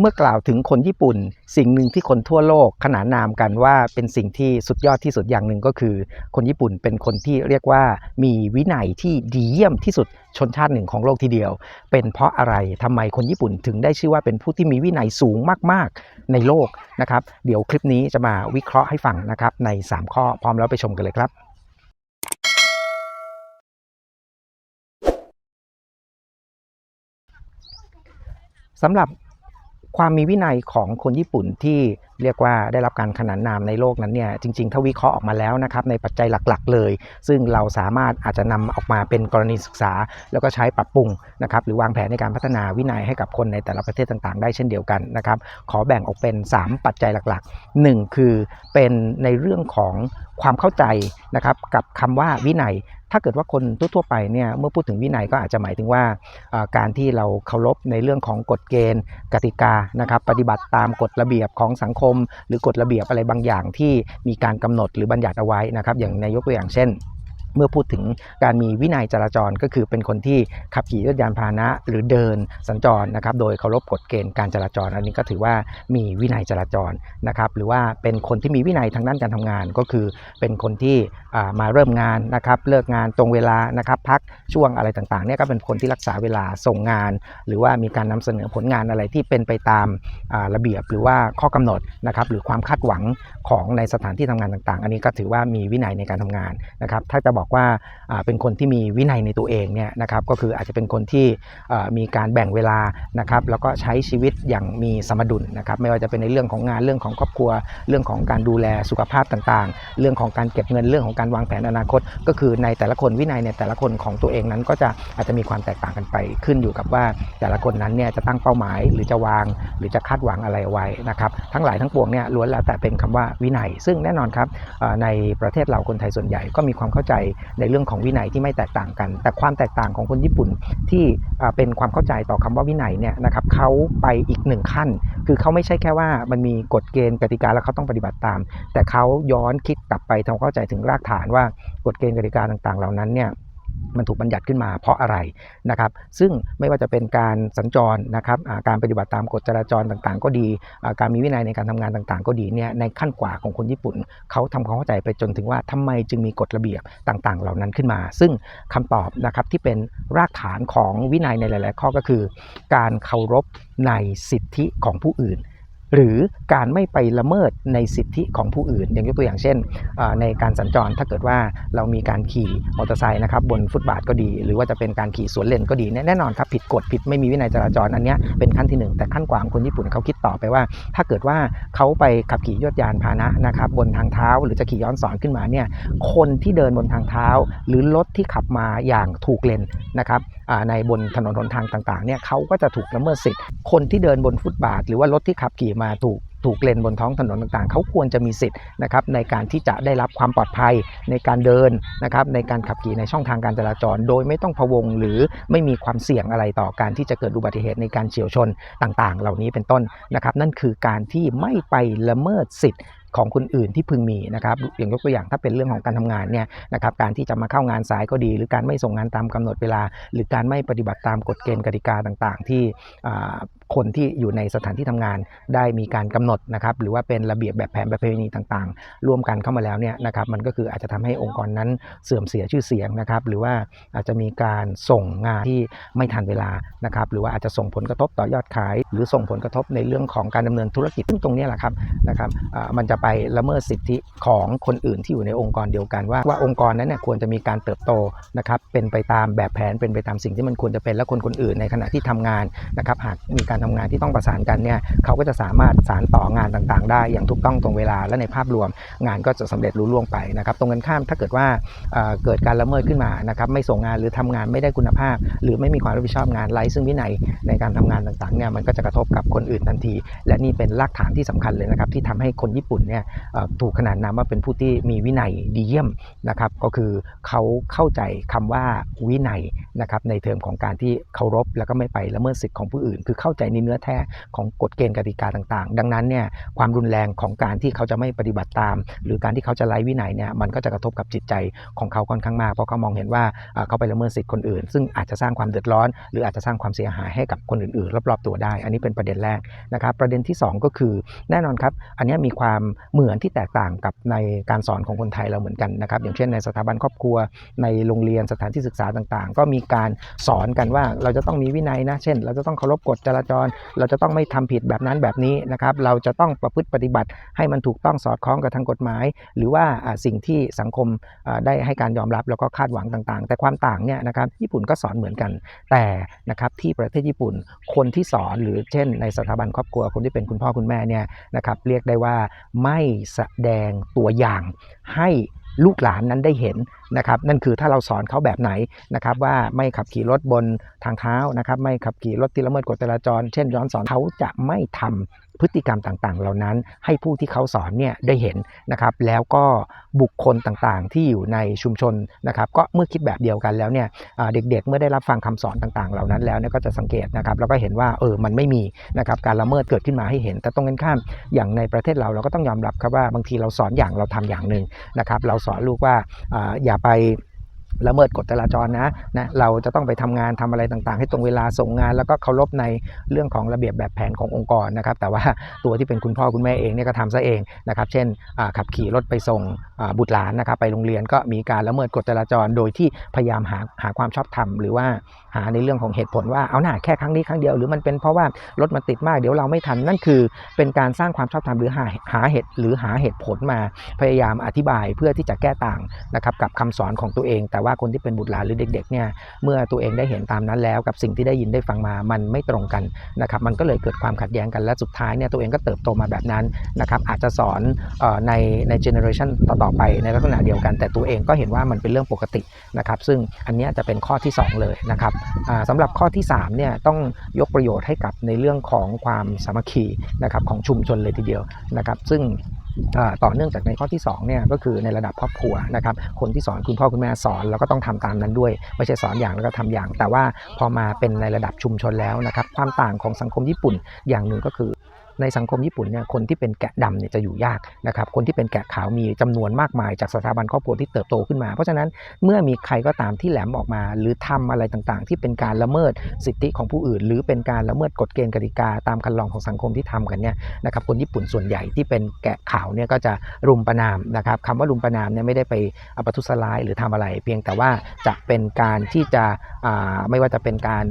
เมื่อกล่าวถึงคนญี่ปุ่น สิ่งหนึ่งที่คนทั่วโลกขนานนามกันว่าเป็นสิ่งที่สุดยอดที่สุดอย่างหนึ่งก็คือ คนญี่ปุ่นเป็นคนที่เรียกว่ามีวินัยที่ดีเยี่ยมที่สุดชนชาติหนึ่งของโลกทีเดียว เป็นเพราะอะไรทำไมคนญี่ปุ่นถึงได้ชื่อว่าเป็นผู้ที่มีวินัยสูงมาก ๆ ในโลกนะครับ เดี๋ยวคลิปนี้จะมาวิเคราะห์ให้ฟังนะครับใน 3 ข้อพร้อมแล้วไปชมกันเลยครับสำหรับ ความมีวินัยของคนญี่ปุ่นที่เรียกว่าได้รับการขนานนามในโลกนั้นเนี่ยจริงๆถ้าวิเคราะห์ออกมาแล้วนะครับในปัจจัยหลักๆเลย ซึ่งเราสามารถอาจจะนำออกมาเป็นกรณีศึกษา แล้วก็ใช้ปรับปรุงนะครับหรือวางแผนในการพัฒนาวินัยให้กับคนในแต่ละประเทศต่างๆ ได้เช่นเดียวกันนะครับขอแบ่งออกเป็น 3 ปัจจัยหลักๆ 1 คือเป็นในเรื่องของความเข้าใจนะครับกับคำว่าวินัย ถ้าเกิดว่าคนทั่วไปเนี่ยเมื่อพูดถึงวินัยก็อาจจะหมายถึงว่าการที่เราเคารพในเรื่องของกฎเกณฑ์ กติกานะครับปฏิบัติตามกฎระเบียบของสังคม หรือกฎระเบียบอะไรบางอย่างที่มีการกำหนดหรือบัญญัติเอาไว้นะครับอย่างในยกตัวอย่างเช่น เมื่อพูดถึงการมีวินัยจราจรก็คือเป็นคนที่ขับขี่รถยานพาหนะหรือเดินสัญจรนะครับ โดยเคารพกฎเกณฑ์การจราจร อันนี้ก็ถือว่ามีวินัยจราจรนะครับ หรือว่าเป็นคนที่มีวินัยทางด้านการทำงานก็คือเป็นคนที่มาเริ่มงานนะครับเลิกงานตรงเวลานะครับพักช่วงอะไรต่างๆเนี่ยก็เป็นคนที่รักษาเวลาส่งงาน หรือว่ามีการนำเสนอผลงานอะไรที่เป็นไปตามระเบียบหรือว่าข้อกำหนดนะครับหรือความคาดหวังของในสถานที่ทำงานต่างๆ อันนี้ก็ถือว่ามีวินัยในการทำงานนะครับถ้าจะบอกว่าเป็นคนที่มีวินัยในตัวเองเนี่ยนะครับก็คืออาจจะเป็นคนที่มีการแบ่งเวลานะครับแล้วก็ใช้ชีวิตอย่างมีสมดุลนะครับไม่ว่าจะเป็นในเรื่องของงานเรื่องของครอบครัว เรื่องของการดูแลสุขภาพต่างๆ เรื่องของการเก็บเงินเรื่องของการวางแผนอนาคต ก็คือในแต่ละคนวินัยในแต่ละคนของตัวเองนั้นก็จะอาจจะมีความแตกต่างกันไป ขึ้นอยู่กับว่าแต่ละคนนั้นเนี่ยจะตั้งเป้าหมายหรือจะวาง หรือจะคาดหวังอะไรไว้นะครับทั้งหลายทั้งปวงเนี่ยล้วนแล้วแต่เป็นคำว่าวินัย ซึ่งแน่นอนครับในประเทศเราคนไทยส่วนใหญ่ก็มีความเข้าใจในเรื่องของวินัยที่ไม่แตกต่างกัน แต่ความแตกต่างของคนญี่ปุ่นที่เป็นความเข้าใจต่อคำว่าวินัยเนี่ยนะครับเขาไปอีกหนึ่งขั้น คือเขาไม่ใช่แค่ว่ามันมีกฎเกณฑ์กติกาแล้วเขาต้องปฏิบัติตาม แต่เขาย้อนคิดกลับไปทำความเข้าใจถึงรากฐานว่ากฎเกณฑ์กติกาต่างๆ เหล่านั้นเนี่ย มันถูกบัญญัติขึ้นมาเพราะอะไรนะครับ ซึ่งไม่ว่าจะเป็นการสัญจรนะครับการปฏิบัติตามกฎจราจรต่างๆ ก็ดี การมีวินัยในการทำงานต่างๆ ก็ดีเนี่ยในขั้นกว่าของคนญี่ปุ่นเขาทำความเข้าใจไปจนถึงว่าทำไมจึงมีกฎระเบียบต่างๆ เหล่านั้นขึ้นมา ซึ่งคำตอบนะครับที่เป็นรากฐานของวินัยในหลาย ๆ ข้อก็คือ การเคารพในสิทธิของผู้อื่น หรือการไม่ไปละเมิดในสิทธิของผู้อื่น อย่างยกตัวอย่างเช่น ในการสัญจรถ้าเกิดว่าเรามีการขี่มอเตอร์ไซค์นะครับบนฟุตบาทก็ดี หรือว่าจะเป็นการขี่สวนเลนก็ดีแน่นอนครับผิดกฎผิดไม่มีวินัยจราจรอันนี้เป็นขั้นที่หนึ่งแต่ขั้นกว่าคนญี่ปุ่นเขาคิดต่อไปว่า ถ้าเกิดว่าเขาไปขับขี่ยวดยานพาหนะนะครับบนทางเท้าหรือจะขี่ย้อนสอนขึ้นมาเนี่ยคนที่เดินบนทางเท้า หรือรถที่ขับมาอย่างถูกเลนนะครับ ในบนถนนหนทางต่างๆเนี่ยเขาก็จะถูกละเมิดสิทธิ์ คนที่เดินบนฟุตบาท หรือว่ารถที่ขับขี่มาถูกถูกเลนบนท้องถนนต่างๆ เขาควรจะมีสิทธิ์นะครับในการที่จะได้รับความปลอดภัยในการเดินนะครับในการขับขี่ในช่องทางการจราจร โดยไม่ต้องพะวงหรือไม่มีความเสี่ยงอะไรต่อการที่จะเกิดอุบัติเหตุในการเฉียวชนต่างๆ เหล่านี้เป็นต้นนะครับนั่นคือการที่ไม่ไปละเมิดสิทธิ์ ของคนอื่นที่พึงมีนะครับอย่างยกตัวอย่างถ้าเป็นเรื่องของการทำงานเนี่ยนะครับการที่จะมาเข้างานสายก็ดี หรือการไม่ส่งงานตามกำหนดเวลา หรือการไม่ปฏิบัติตามกฎเกณฑ์กติกาต่าง ๆ ที่ คนที่อยู่ในสถานที่ทำงานได้มีการกำหนดนะครับหรือว่าเป็นระเบียบแบบแผนประเพณีต่างๆ ร่วมกันเข้ามาแล้วเนี่ยนะครับมันก็คืออาจจะทำให้องค์กรนั้นเสื่อมเสียชื่อเสียงนะครับหรือว่าอาจจะมีการส่งงานที่ไม่ทันเวลานะครับหรือว่าอาจจะส่งผลกระทบต่อยอดขาย หรือส่งผลกระทบในเรื่องของการดำเนินธุรกิจซึ่งตรงนี้แหละครับนะครับมันจะไปละเมิดสิทธิของคนอื่นที่อยู่ในองค์กรเดียวกัน ว่าว่าองค์กรนั้นเนี่ยควรจะมีการเติบโตนะครับเป็นไปตามแบบแผนเป็นไปตามสิ่งที่มันควรจะเป็นและคนคนอื่นในขณะที่ทำงานนะครับหากมีการทำงานที่ต้องประสานกันเนี่ยเขาก็จะสามารถสานต่องานต่างๆ ได้อย่างถูกต้องตรงเวลาและในภาพรวม งานก็จะสำเร็จรุ่ล่วงไปนะครับตรงกันข้ามถ้าเกิดว่าเเกิดการละเมิดขึ้นมานะครับไม่ส่งงานหรือทำงานไม่ได้คุณภาพ หรือไม่มีความรับผิดชอบงานไร้ซึ่งวินัยในการทำงานต่างๆเนี่ยมันก็จะกระทบกับคนอื่นทันที และนี่เป็นรากฐานที่สำคัญเลยนะครับที่ทำให้คนญี่ปุ่นเนี่ยถูกขนานนามว่าเป็นผู้ที่มีวินัยดีเยี่ยมนะครับก็คือเขาเข้าใจคำว่าวินัยนะครับในเทอมของการที่เคารพแล้วก็ไม่ไปละเมิดสิทธิ์ของผู้อื่น คือเข้าใจในเนื้อแท้ของกฎเกณฑ์กติกาต่างๆ ดังนั้นเนี่ยความรุนแรงของการที่เขาจะไม่ปฏิบัติตาม หรือการที่เขาจะไร้วินัยเนี่ยมันก็จะกระทบกับจิตใจของเขาค่อนข้างมาก เพราะเขามองเห็นว่าเขาไปละเมิดสิทธิคนอื่น ซึ่งอาจจะสร้างความเดือดร้อน หรืออาจจะสร้างความเสียหายให้กับคนอื่นๆ รอบๆตัวได้ อันนี้เป็นประเด็นแรกนะครับประเด็นที่สองก็คือแน่นอนครับ อันนี้มีความเหมือนที่แตกต่างกับในการสอนของคนไทยเราเหมือนกันนะครับอย่างเช่นในสถาบันครอบครัวในโรงเรียนสถานที่ศึกษาต่างๆ ก็มีการสอนกันว่าเราจะต้องมีวินัยนะเช่น เราจะต้องเคารพกฎจราจรเราจะต้องไม่ทำผิดแบบนั้นแบบนี้นะครับ เราจะต้องประพฤติปฏิบัติให้มันถูกต้องสอดคล้องกับทางกฎหมาย หรือว่าสิ่งที่สังคมได้ให้การยอมรับแล้วก็คาดหวังต่างๆ แต่ความต่างเนี่ยนะครับญี่ปุ่นก็สอนเหมือนกัน แต่นะครับที่ประเทศญี่ปุ่นคนที่สอนหรือเช่น ในสถาบันครอบครัวคนที่เป็นคุณพ่อคุณแม่เนี่ยนะครับเรียกได้ว่าไม่แสดงตัวอย่างให้ ลูกหลานนั้นได้เห็นนะครับนั่นคือถ้าเราสอนเขาแบบไหนนะครับว่าไม่ขับขี่รถบนทางเท้านะครับไม่ขับขี่รถที่ละเมิดกฎจราจร เช่นย้อนสอนเขาจะไม่ทำ พฤติกรรมต่างๆ เหล่านั้นให้ผู้ที่เขาสอนเนี่ยได้เห็นนะครับ แล้วก็บุคคลต่างๆ ที่อยู่ในชุมชนนะครับก็เมื่อคิดแบบเดียวกันแล้วเนี่ยเด็กๆ เมื่อได้รับฟังคำสอนต่างๆ เหล่านั้นแล้วก็จะสังเกตนะครับแล้วก็เห็นว่าเออมันไม่มีนะครับการละเมิดเกิดขึ้นมาให้เห็น แต่ตรงกันข้ามอย่างในประเทศเราเราก็ต้องยอมรับครับว่าบางทีเราสอนอย่างเราทำอย่างหนึ่งนะครับเราสอนลูกว่าอ่าอย่าไป ละเมิดกฎจราจรนะนะเราจะต้องไปทำงานทำอะไรต่างๆ ให้ตรงเวลาส่งงาน แล้วก็เคารพในเรื่องของระเบียบแบบแผนขององค์กรนะครับ แต่ว่าตัวที่เป็นคุณพ่อคุณแม่เองเนี่ยก็ทำซะเองนะครับ เช่นขับขี่รถไปส่งบุตรหลานนะครับ ไปโรงเรียนก็มีการละเมิดกฎจราจร โดยที่พยายามหาหาความชอบธรรมหรือว่าหาในเรื่องของเหตุผลว่าเอาหน่าแค่ครั้งนี้ครั้งเดียวหรือมันเป็นเพราะว่ารถมันติดมากเดี๋ยวเราไม่ทันนั่นคือ เป็นการสร้างความชอบธรรมหรือหาหาเหตุหรือหาเหตุผลมาพยายามอธิบายเพื่อที่จะแก้ต่างนะครับกับคำสอนของตัวเองแแต่ว่าคนที่เป็นบุตรหลานหรือเด็กๆเนี่ยเมื่อตัวเองได้เห็นตามนั้นแล้ว กับสิ่งที่ได้ยินได้ฟังมามันไม่ตรงกันนะครับมันก็เลยเกิดความขัดแย้งกันและสุดท้ายเนี่ยตัวเองก็เติบโตมาแบบนั้นนะครับอาจจะสอนออในในเจเนอเรชันต่อๆไปในลักษณะเดียวกัน แต่ตัวเองก็เห็นว่ามันเป็นเรื่องปกตินะครับซึ่งอันนี้จะเป็นข้อที่สองเลยนะครับสำหรับข้อที่3เนี่ยต้องยกประโยชน์ให้กับในเรื่องของความสามัคคีนะครับของชุมชนเลยทีเดียวนะครับซึ่ง ต่อเนื่องจากในข้อที่2เนี่ยก็คือในระดับครอบครัวนะครับคนที่สอนคุณพ่อคุณแม่สอนแล้วก็ต้องทำตามนั้นด้วย ไม่ใช่สอนอย่างแล้วก็ทำอย่าง แต่ว่าพอมาเป็นในระดับชุมชนแล้วนะครับความต่างของสังคมญี่ปุ่นอย่างหนึ่งก็คือ ในสังคมญี่ปุ่นเนี่ยคนที่เป็นแกะดำเนี่ยจะอยู่ยากนะครับคนที่เป็นแกะขาวมีจำนวนมากมายจากสถาบันครอบครัวที่เติบโตขึ้นมา เพราะฉะนั้นเมื่อมีใครก็ตามที่แหลมออกมา หรือทำอะไรต่างๆ ที่เป็นการละเมิดสิทธิของผู้อื่น หรือเป็นการละเมิดกฎเกณฑ์กติกาตามคันลองของสังคมที่ทำกันเนี่ยนะครับคนญี่ปุ่นส่วนใหญ่ที่เป็นแกะขาวเนี่ยก็จะรุมประนามนะครับคำว่ารุมประนามเนี่ยไม่ได้ไปเอาประทุษร้ายหรือทำอะไร เพียงแต่ว่าจะเป็นการที่จะอ่าไม่ว่าจะเป็นการ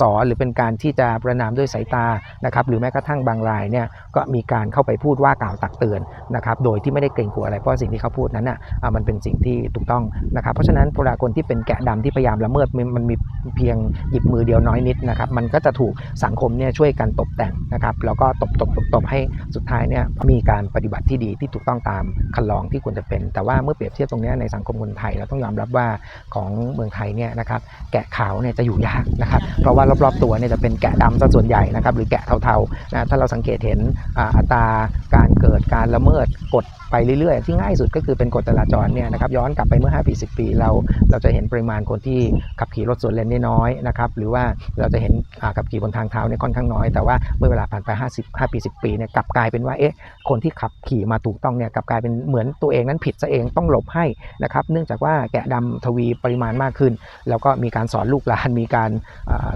สอนหรือเป็นการที่จะประนามด้วยสายตานะครับหรือแม้กระทั่งบางรายเนี่ยก็มีการเข้าไปพูดว่ากล่าวตักเตือนนะครับโดยที่ไม่ได้เกรงกลัวอะไรเพราะสิ่งที่เขาพูดนั้นน่ะมันเป็นสิ่งที่ถูกต้องนะครับเพราะฉะนั้นเวลาคนที่เป็นแกะดำที่พยายามละเมิดมันมีเพียงหยิบมือเดียวน้อยนิดนะครับมันก็จะถูกสังคมเนี่ยช่วยกันตบแต่งนะครับแล้วก็ตบตบตบตบให้สุดท้ายเนี่ยมีการปฏิบัติที่ดีที่ถูกต้องตามคันลองที่ควรจะเป็น แต่ว่าเมื่อเปรียบเทียบตรงนี้ในสังคมคนไทยเราต้องยอมรับว่าของเมืองไทยเนี่ยนะครับแกะขาวเนี่ยจะอยู่ยากนะครับเพราะว่ารอบๆตัวเนี่ยจะเป็นแกะดำซะส่วนใหญ่นะครับหรือแกะเทาๆนะถ้าเราสังเกตเห็นอัตราการเกิดการละเมิดกฎไปเรื่อยๆ ที่ง่ายสุดก็คือเป็นกฎจราจรเนี่ยนะครับย้อนกลับไปเมื่อ 5 ปี 10 ปี เราเราจะเห็นปริมาณคนที่ขับขี่รถสวนเลนน้อยนะครับหรือว่าเราจะเห็นขับขี่บนทางเท้าเนี่ยค่อนข้างน้อย แต่ว่าเมื่อเวลาผ่านไป 50 5 ปี 10 ปีเนี่ยกลับกลายเป็นว่าเอ๊ะคนที่ขับขี่มาถูกต้องเนี่ยกลับกลายเป็นเหมือนตัวเองนั้นผิดซะเองต้องหลบให้นะครับเนื่องจากว่าแกะดำทวีปริมาณมากขึ้น แล้วก็มีการสอนลูกหลานมีการ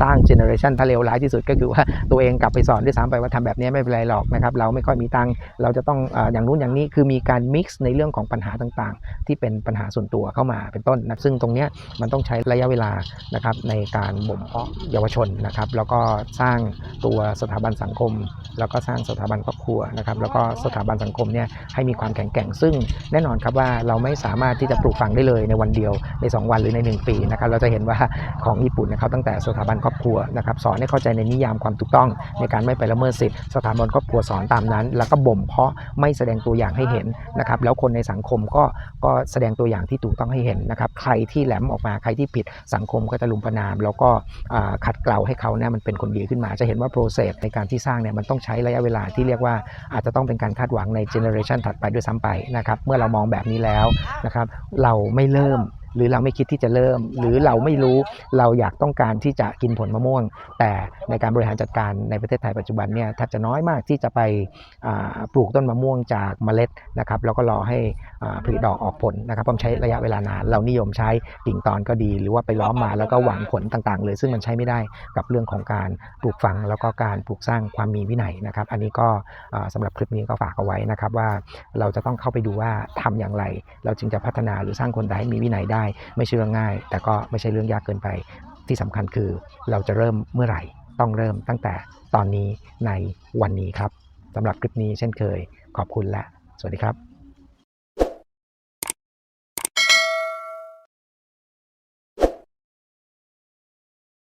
สร้างเจเนอเรชันถ้าเลวร้ายที่สุดก็คือว่าตัวเองกลับไปสอนด้วยซ้ำไปว่าทำแบบนี้ไม่เป็นไรหรอกนะครับเราไม่ค่อยมีตังเราจะต้องอย่างนู้นอย่างนี้คือมีีการมิกซ์ในเรื่องของปัญหาต่างๆ ที่เป็นปัญหาส่วนตัวเข้ามาเป็นต้นนะซึ่งตรงนี้มันต้องใช้ระยะเวลานะครับในการบ่มเพาะเยาวชนนะครับ แล้วก็สร้างตัวสถาบันสังคม แล้วก็สร้างสถาบันครอบครัวนะครับ แล้วก็สถาบันสังคมเนี่ยให้มีความแข็งแกร่ง ซึ่งแน่นอนครับว่าเราไม่สามารถที่จะปลูกฝังได้เลยในวันเดียวใน 2 วันหรือใน 1 ปีนะครับ เราจะเห็นว่าของญี่ปุ่นเนยเขาตั้งแต่สถาบันครอบครัวนะครับสอนให้เข้าใจในนิยามความถูกต้อง ในการไม่ไปละเมิดสิทธิสถาบันครอบครัวสอนตามนั้น แล้วก็บ่มเพาะไม่แสดงตัวอย่างให้เห็นนะครับแล้วคนในสังคมก็ก็แสดงตัวอย่างที่ถูกต้องให้เห็นนะครับใครที่แหลมออกมาใครที่ผิดสังคมก็จะลุมประนาม แล้วก็ขัดเกลาให้เขาเนี่ยมันเป็นคนดีขึ้นมาจะเห็นว่าโปรเซสในการที่สร้างเนี่ยมันต้องใช้ระยะเวลาที่เรียกว่าอาจจะต้องเป็นการคาดหวังในเจเนอเรชันถัดไปด้วยซ้ำไปนะครับเมื่อเรามองแบบนี้แล้วนะครับเราไม่เริ่ม หรือเราไม่คิดที่จะเริ่ม หรือเราไม่รู้เราอยากต้องการที่จะกินผลมะม่วง แต่ในการบริหารจัดการในประเทศไทยปัจจุบันเนี่ยแทบจะน้อยมากที่จะไปอ่าปลูกต้นมะม่วงจากเมล็ดนะครับแล้วก็รอให้อ่าผลิดอกออกผลนะครับเพราะมันใช้ระยะเวลานาน เรานิยมใช้กิ่งตอนก็ดี หรือว่าไปล้อมมาแล้วก็หวังผลต่างๆ เลยซึ่งมันใช้ไม่ได้กับเรื่องของการปลูกฝัง แล้วก็การปลูกสร้างความมีวินัยนะครับ อันนี้ก็อ่าสำหรับคลิปนี้ก็ฝากเอาไว้นะครับว่าเราจะต้องเข้าไปดูว่าทำอย่างไร เราจึงจะพัฒนาหรือสร้างคนให้มีวินัยได้ไม่ใช่เรื่องง่าย แต่ก็ไม่ใช่เรื่องยากเกินไป ที่สำคัญคือเราจะเริ่มเมื่อไหร่ ต้องเริ่มตั้งแต่ตอนนี้ในวันนี้ครับสำหรับคลิปนี้เช่นเคย ขอบคุณและ สวัสดีครับ